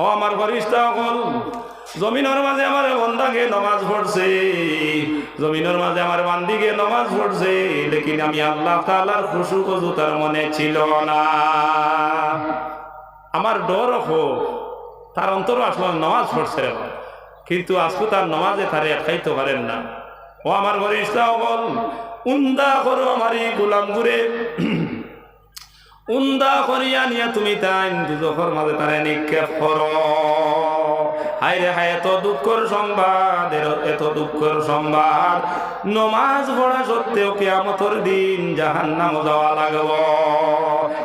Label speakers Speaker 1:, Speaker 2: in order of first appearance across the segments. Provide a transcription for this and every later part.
Speaker 1: ও আমার ফরিস্তা হল জমিনের মাঝে আমার বন্ধাকে নমাজ পড়ছে, জমিনের মাঝে আমার বান্দিকে নমাজ পড়ছে, লেকিন আমি আল্লাহ তালার খুশু কজু তার মনে ছিল না। আমার ডর হোক তার অন্তর আসলে নমাজ পড়ছে কিন্তু আজকে তার নমাজে তারে খাইতে পারেন না। ও আমার ঘরে ইসলাম বল উন্দা করো আমার এই গোলাম ঘুরে উন্দা করিয়া নিয়া তুমি তাই দুজখর মাঝে তারে নিক্ষেপ করো। হায় রে হায়, এত দুঃখর সংবাদ এত দুঃখর সংবাদ। নমাজ পড়া সত্ত্বেও কেয়ামতর দিন জাহান্নাম যাওয়া লাগব।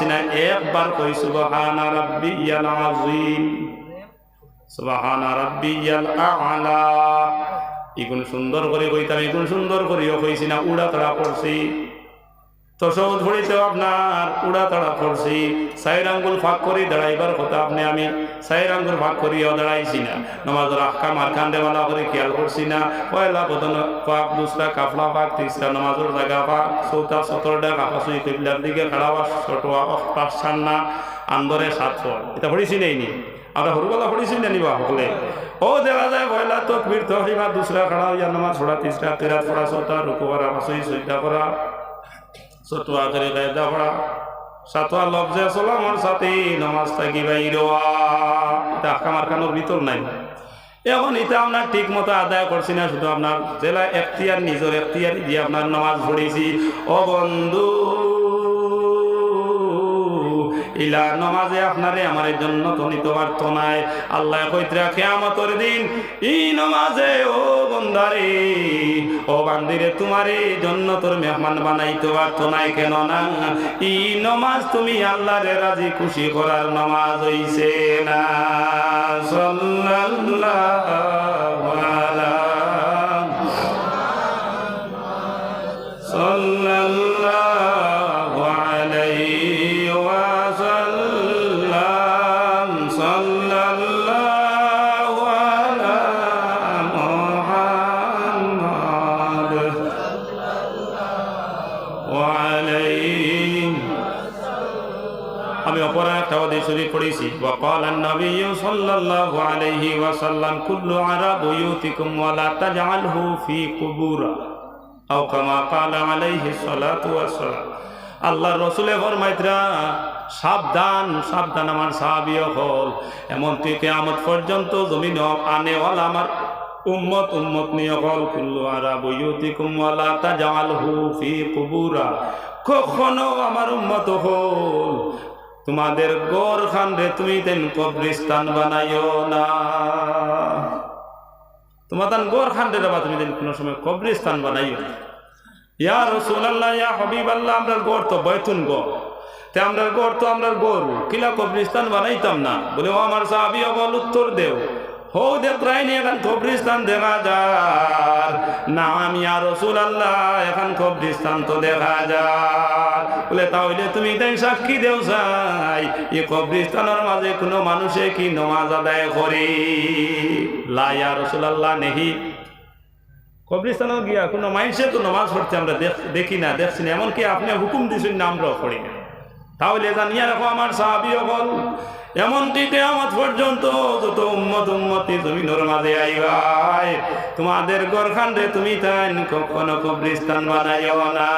Speaker 1: পারছি না একবার কই, সুবহানা রাব্বিয়াল আযীম। সুবহানা রাব্বিয়াল আলা। ইগুন সুন্দর করে কইতাম, ইগুন সুন্দর করিও কইছি না উড়া তাড়া পড়ছি তসব ধরিতে আপনার উড়া তাড়া করছি। সাইর আঙ্গুল ফাঁক করি দাঁড়াইবার কথা আপনি আমি সাইর আঙ্গুল ফাঁক করিও দাঁড়াইছি না। নমাজের আক্কা মারখান দেওয়ালা করে খেয়াল করছি না। পয়লা প্রথম পাক, দুসরা কাফলা পাক, তিসরা নমাজের জায়গা পাক, চৌথা সতরটা কাপাসুই কিবলার দিকে খাড়াবা ছোটুয়া পাঁচ না আন্দরে সাত এটা পড়িছি নেই নি? আমরা সৰুবেলা পঢ়িছিল জানিবা সকলে ও দেখা যায় পয়লা তো ফির তহরিমা দুসরা খাড়া হইয়া নমাজ ছড়া তিসরা তেরা পড়া, চৌথা রুকু করা পাঁচই চৈতা করা করে লফজে সালামর সাথে নামাজ থাকি ভিতর নাই। এখন এটা আপনার ঠিক মতো আদায় করছি না, শুধু আপনার জেলা এখতিয়ার, নিজের এখতিয়ার দিয়ে আপনার নামাজ পড়েছি। ও বন্ধু, ইলা নমাজে আপনারে আমার জন্য তো নিতে পারতো আল্লাহ কইতরা, কেয়ামতর দিন ই নমাজে ও বন্দারে ও বান্দিরে, তোমারে জন্য তোর মেহমান বানাইতে পারতো নাই কেন না ই নমাজ তুমি আল্লাহরে রাজি খুশি করার নমাজ হইছে না। সাল্লাল্লাহু পড়েছি وقال النبي صلى الله عليه وسلم كل على بيوتكم ولا تجعله في قبور أو كما قال عليه الصلاة والسلام আল্লাহ রসুলে ফরমাইতরা সাবধান সাবধান আমার সাহাবিও হল এমন তুই কেয়ামত পর্যন্ত জমিন আনেওয়ালা আমার উম্মত উম্মত নিয়ে হল কুল্লু আরা বইয়তিকুম ওয়ালা তাজালহু ফি কুবুরা কখনো আমার উম্মত হল তোমাদের গোর খান তুমি তেন কবরিস্তান বানাইও না। তোমাদের গোর খান রে বা তুমি তেন কোনো সময় কবরিস্তান বানাইও না। ইয়া রসুলাল্লাহ, ইয়া হবিব আল্লাহ আমরা গড় তো বৈতুন গো তে আমরা গড় তো আমরা গরু, কিলা কবরিস্তান বানাইতাম না। বলে, ও আমার সাহাবি অবল উত্তর দেও। হো দে প্রায় নিয়ে এখন কবরিস্তান দেখা যার। না, আমি আর রসুল আল্লাহ এখন কবরিস্তান তো দেখা যার। বলে, তাহলে তুমি তাই সাক্ষী দেও চাই এই কবরিস্তানের মাঝে কোনো মানুষে কি নমাজ আদায় করে? লাইয়া রসুল আল্লাহ নেহি। কবরিস্তানও গিয়া কোনো মানুষে তো নমাজ পড়তে আমরা দেখ- না, দেখছি না। এমনকি আপনি হুকুম দিয়েছেন না, আমরাও পড়ি না। তাহলে জানিয়া রাখো, আমার সাহাবি হল এমনকি কেয়ামত পর্যন্ত যত উম্মত উম্মতি জমিনের মাঝে আইবাই তোমাদের গরখান্ডে তুমি তাই কখনো কবরিস্তান বানাইও না।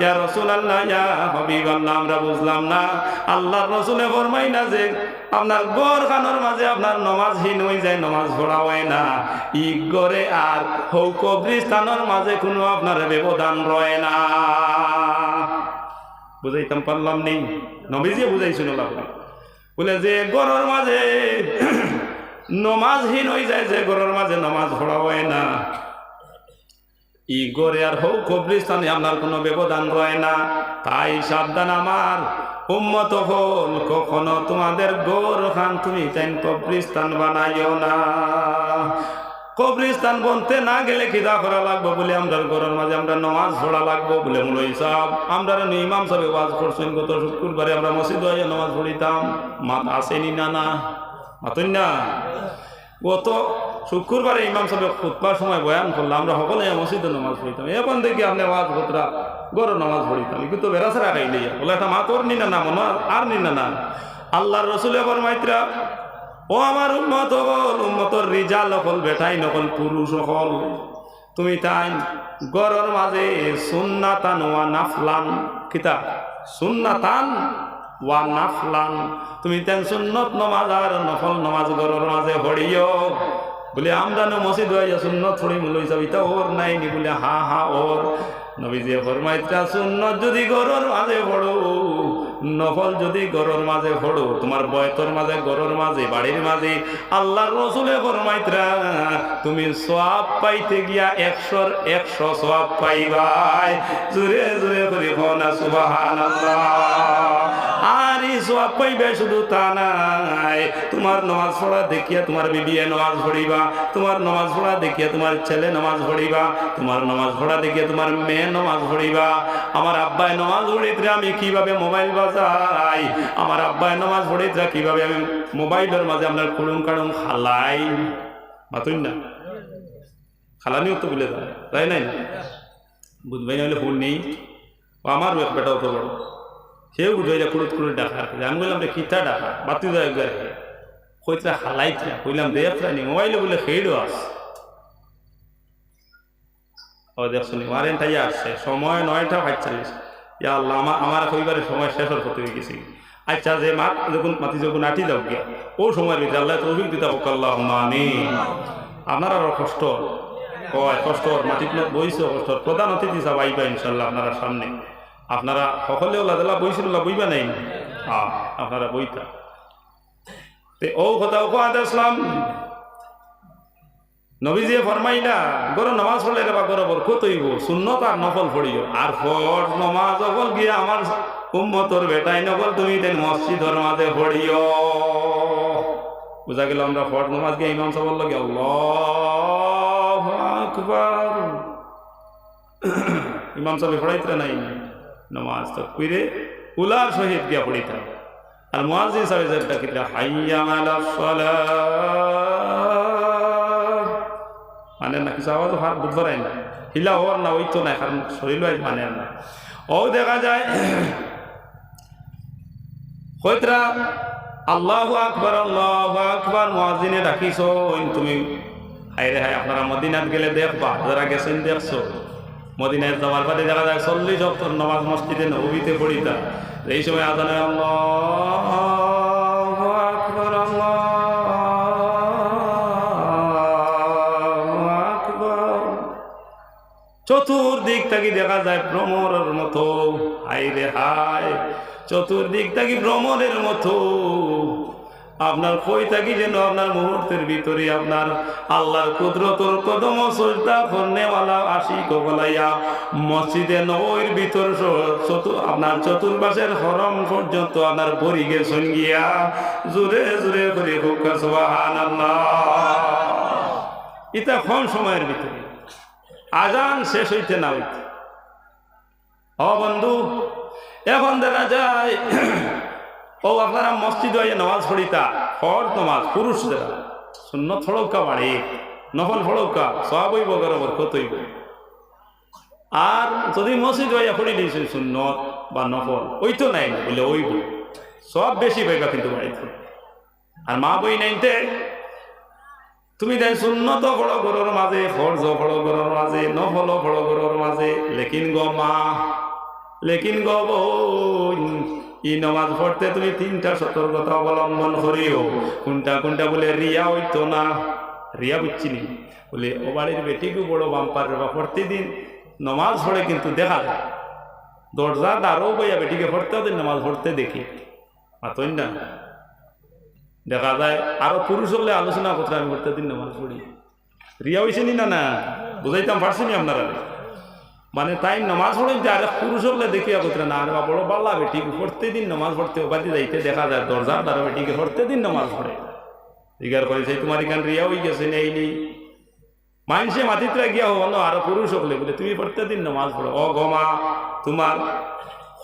Speaker 1: ইয়া রসুল আল্লাহ ইয়া হবিব আল্লাহ আমরা বুঝলাম না। আল্লাহর রসুলে ফরমাই না যে আপনার গড় খানোর মাঝে আপনার নমাজহীন হয়ে যায়, নমাজ পড়া হয় না। ই গড়ে আর হৌ কবরিস্তানের মাঝে কোনো আপনার ব্যবধান রয় না। বুঝাইতাম পারলাম নেই নবীজিয়ে বুঝাইছিল আপনি বলে যে গরুর মাঝে নমাজহীন হয়ে যায়, যে গরুর মাঝে নমাজ পড়া হয় না। ই গড়ে আর হোক কবরিস্তানে আপনার কোনো ব্যবধান রয় না। তাই সাবধান আমার। উম্মত হল কখনো তোমাদের গোর খান তুমি তাই কবরিস্তান বানাইও না। কবরিস্তান বনতে না গেলে খিদা করা লাগবো বলে আমরা ঘরের মাঝে আমরা নমাজ পড়া লাগবো বলে মুলই সাহেব আমরা ইমাম সাহেব ওয়াজ করছেন, গত শুক্রবারে আমরা মসজিদ হয়ে নমাজ পড়িতাম। মাত আসেনি না না? মাতুন না? গত শুক্রবারে ইমাম সাহেব খুতবার সময় বয়ান করলাম আমরা সকলে মসজিদে নমাজ পড়িতাম। এখন দেখি আপনি ওয়াজ ভদ্রা গরো নমাজ পড়িতাম। কিন্তু বেড়াছাড়া খাইলে? বলে একটা মাতর নি না না, মনে আর নি না। না আল্লাহর রসুল এবার মাইত্রা ও আমার উন্মত হল উন্মতর রিজাল হল বেটাই নকল, পুরুষ হল তুমি তাই গরর মাঝে সুন্নাতান ওয়া নাফলান কিতা সুন্নাতান ওয়া নাফলান। তুমি তেন সুন্নত নমাজ আর নফল নমাজ গরর মাঝে পড়িও। বলে আমরা নো মসজিদ হইয়া সুন্নত ছড়ি মুলই যাবি তা ওর নাই নি বলে, হা হা, ওর। নবীজি ফরমাইতা সুন্নত যদি গরর মাঝে পড়ো, নফল যদি গরর মাঝে পড়ো, তোমার বয়তর মাঝে, গরর মাঝে, বাড়ির মাঝে, আল্লাহর রসুলে ফরমাইতরা তুমি সওয়াব পাইতে গিয়া একশোর একশো সওয়াব পাইবাই। জুরে জুরে করে না, সুবহানাল্লাহ। আর এই পাইবে শুধু তা নাই। তোমার নামাজ পড়া দেখিয়া তোমার বিবিয়ে নামাজ পড়িবা, তোমার নামাজ পড়া দেখিয়া তোমার ছেলে নামাজ পড়িবা, তোমার নামাজ পড়া দেখিয়া তোমার মেয়ে নামাজ পড়িবা। আমার আব্বায় নামাজ পড়িতে আমি কীভাবে মোবাইল বাজাই? আমার আব্বায় নামাজ পড়িতে কীভাবে আমি মোবাইলের মাঝে আপনার কুড়ুম কাড়ুম খালাই? মাতুন না? খালানিও তো বলে তাই নাই? বুঝবাই নাহলে ফোন নেই। আমার বেটাও তো বড়। সেও বুঝাইলা কুড়ুত কুড়ুত ডাকা আমি বললাম রে কিতা ডাকা বাতি দেয় একবার কইতা হালাইতা? কইলাম দেখরা নি মোবাইলে বলে খেয়েও আস। ও দেখছ নি মারেন তাই আসছে। সময় নয়টা পাঁচচল্লিশ ইয়া আল্লাহ আমার আমার কইবারে সময় শেষ হতে গেছি। আচ্ছা যে মা যখন মাতি যখন আটি যাও গিয়া, ও সময়ের ভিতরে আল্লাহ তৌফিক দিতা বকাল্লাহ আমি আপনার আরও কষ্ট? কয়, কষ্ট? মাটিত বইছে কষ্ট? প্রধান অতিথি সব আইবা ইনশাল্লাহ আপনারা সামনে। আপনারা সকলে ওলা দিলা বইছিল বইবা নাই? আপনারা বইতা। তে ও কথা উপহাদ আসলাম। নবীজিয়ে ফরমাইলা, গরো নমাজ পড়লে রে বা গরো বর কত হইব, সুন্নত আর নফল পড়িও। আর ফট নমাজ অকল গিয়ে আমার উম্মতর বেটাই নকল, তুমি তেন মসজিদর মাঝে পড়িও। বুঝা গেল আমরা ফট নমাজ গিয়ে ইমাম সাহেব লাগে আল্লাহ আকবার। ইমাম সাহেব নাই? নমাজ তো কইরে উলার সহিত গিয়া পড়িতাম আর মুয়াজ্জিন সাহেব যেটা কিতা হাইয়া মানে না কিছু আওয়াজ হার বুধবার না। হিলা হওয়ার না, ওই তো না কারণ শরীর মানে না। ও দেখা যায় কইতরা আল্লাহ আকবার আল্লাহ আকবার, মুয়াজ্জিনে ডাকিছ তুমি হাইরে হাই আপনারা মদিনাত গেলে দেখবা, যারা গেছেন দেখছ। মদিনায় যাওয়ার বাদে দেখা যায়, চল্লিশ অক্টর নমাজ মসজিদে নবীতে পড়িতা। এই সময় আল্লাহু চতুর্দিক থাকি দেখা যায় ভ্রমরের মতো। হাই রে হাই চতুর্দিক থাকি ভ্রমণের মতো। আপনার কই থাকি যেন আপনার মুহূর্তের ভিতরে আপনার আল্লাহর কুদরতর কদম সজদা করনেওয়ালা আশি কবলাইয়া মসজিদে নবীর ভিতর আপনার চতুর্পাশের হরম পর্যন্ত আপনার ভরি গেছেন গিয়া জোরে জোরে করে হুকা সুবহানাল্লাহ। এটা কম সময়ের ভিতরে? আজান শেষ হইতে না হইতে। ও বন্ধু এখন দেখা যায় ও আপনারা মসজিদ হয়ে নামাজ পড়িতা ফর নামাজ পুরুষ যারা শূন্য ফড়ৌকা বাড়ি, নফল ফড়ৌকা সব হইব গরবর কতইব আর যদি মসজিদ হইয়া পড়ি দিয়েছে সুন্নত বা নফল, ওই তো নাই না বলে ওইব সব বেশি পাইবা কিন্তু বাড়িতে। আর মা বই নাইতে তুমি তাই সুন্নত বড় গরর মাঝে, ফরজ বড় গরর মাঝে, নফল বড় গরর মাঝে, লেকিন গো মা, লেকিন গো বোন ই নমাজ পড়তে তুমি তিনটা সতর্কতা অবলম্বন করিও। কোনটা কোনটা বলে রিয়া হইতো না? রিয়া বুঝছিনি বলে, ও বাড়ির বেটিকে বড় বাম্পার বা প্রতিদিন নমাজ পড়ে কিন্তু দেখা যায়। দরজা দাঁড়ো বইয়া বেটিকে পড়তে ওদের নমাজ পড়তে দেখি। মাতই না। দেখা যায়, আরও পুরুষ হলে আলোচনা করতে আমি পড়তে প্রত্যেকদিন নামাজ পড়ি। রিয়া হয়েছে না না বুঝাইতাম পারছি নি আপনারা? মানে তাই নমাজ পড়েন যে আরে পুরুষ হলে দেখিয়া কোথায় না, আরে বড় বাল্লা বেটি, প্রত্যেকদিন নমাজ পড়তে ওবাদি যাইতে দেখা যায়, দরজার দ্বারা বেটিকে প্রত্যেকদিন নমাজ পড়ে। করে সেই তোমার এখান রিয়া হয়ে গেছে, নেই নেই। মানুষে মাটিতে গিয়া হো না আরও পুরুষ হলে বলে, তুমি প্রত্যেকদিন নমাজ পড়ো। ও গমা তোমার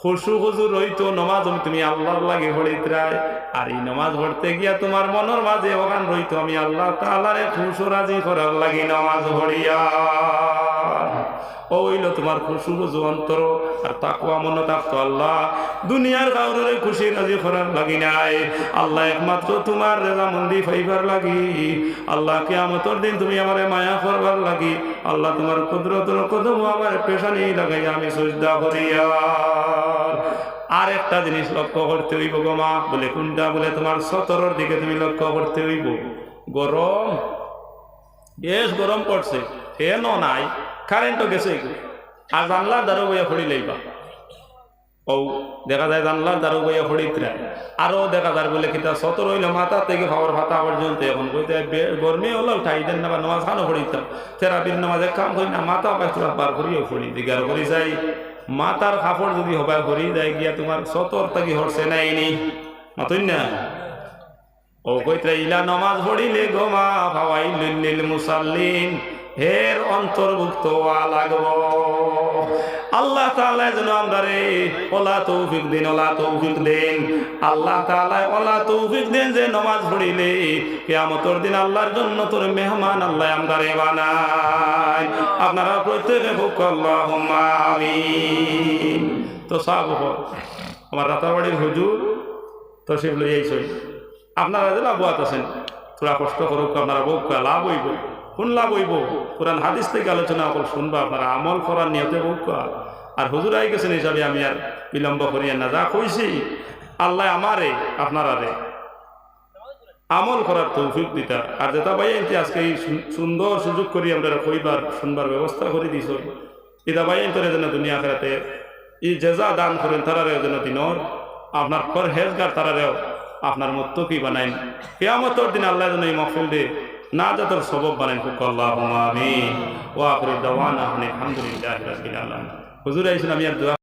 Speaker 1: খুশু খুশু রইতো নমাজ তুমি আল্লাহর লাগে পড়িত্রায় আর এই নমাজ পড়তে গিয়া তোমার মনের মাঝে ওখান রইতো, আমি আল্লাহ তাআলারে খুশু রাজি করার লাগি নমাজ পড়িয়া। ওইল তোমার খুশু খুশু অন্তর আর তাকুয়া মনে থাকতো আল্লাহ। দুনিয়ার কাউরে খুশি রাজি করার লাগি নাই। আল্লাহ একমাত্র তোমার রেজা মন্দি ফাইবার লাগি। আল্লাহ কেয়ামতর দিন তুমি আমারে মায়া করবার লাগি। আল্লাহ তোমার কুদরতর কদম আমার পেশানি লাগাই আমি সজদা করিয়া। আর একটা জিনিস লক্ষ্য করতে হইব গো মা, বলে কোনটা? বলে তোমার সতরর দিকে তুমি লক্ষ্য করতে হইব। গরম, বেশ গরম পড়ছে। ফ্যানও নাই। কারেন্টও গেছে। আর জানলার দ্বারও বইয়া ফড়ি লইবা। ও দেখা যায় জানলার দ্বারও বইয়া ফড়িতরা আরও দেখা যায় বলে কিতা, সতর হইলে মাথা থেকে খাওয়ার ভাতা পর্যন্ত এখন কইতে গরমে হলো ঠাই দেন না বা নমাজ খানো ফড়িতাম থেরাপির নামাজে কাম করি না, মাথা পাইছিল বার করিও ফড়ি দিগার করি যাই, মাথার কাপড় যদি হবার করি যাই গিয়া তোমার সতর থাকি হরছে নাই নি মাতুন না? ও কইতে ইলা নমাজ পড়িলে গোমা ভাবাই লিল মুসাল্লিন। হের অন্তর্ভুক্ত হওয়া লাগব। আল্লাহ তাআলা যেন আমরা ওলা তৌফিক দিন, ওলা তৌফিক দিন। আল্লাহ তাআলা ওলা তৌফিক দিন যে নমাজ পড়িলে, কিয়ামতের দিন আল্লাহর জন্য তোর মেহমান আল্লাহ আমরা বানায়। আপনারা প্রত্যেকে খুব আল্লাহুম্মা আমিন। তো সব আমার রাতাবাড়ির হুজুর তো সেগুলো এই আপনারা যে লাভবাত আছেন তোরা কষ্ট করুক, আপনারা বউ লাভ হইব? কোন লাভ হইব? কোরআন হাদিস থেকে আলোচনা অকল শুনবা, আপনারা আমল করার নিয়তে বউ আর হুজুর আই গেছেন হিসাবে আমি আর বিলম্ব করিয়া না, যা কইছি, আল্লাহ আমারে আপনারা রে আমল করার তৌফিক দিতা। আর যেটা ভাই আনতে আজকে এই সুন্দর সুযোগ করি আমরা কইবার শুনবার ব্যবস্থা করে দিছ। এটা ভাই আনতে যেন দুনিয়া খেলাতে এই জেজা দান করেন, তারারেও যেন দিনর। আপনার পর হেজগার তারারেও আপনার মত কি বানাইন কেয়ামতর দিন আল্লাহ যেন এই মহফিল দিয়ে না যাতর সবব বানাইন খুব আল্লাহ আমিন ও আপনি আলহামদুলিল্লাহি রাব্বিল আলামিন। হুজুর আমি আর দোয়া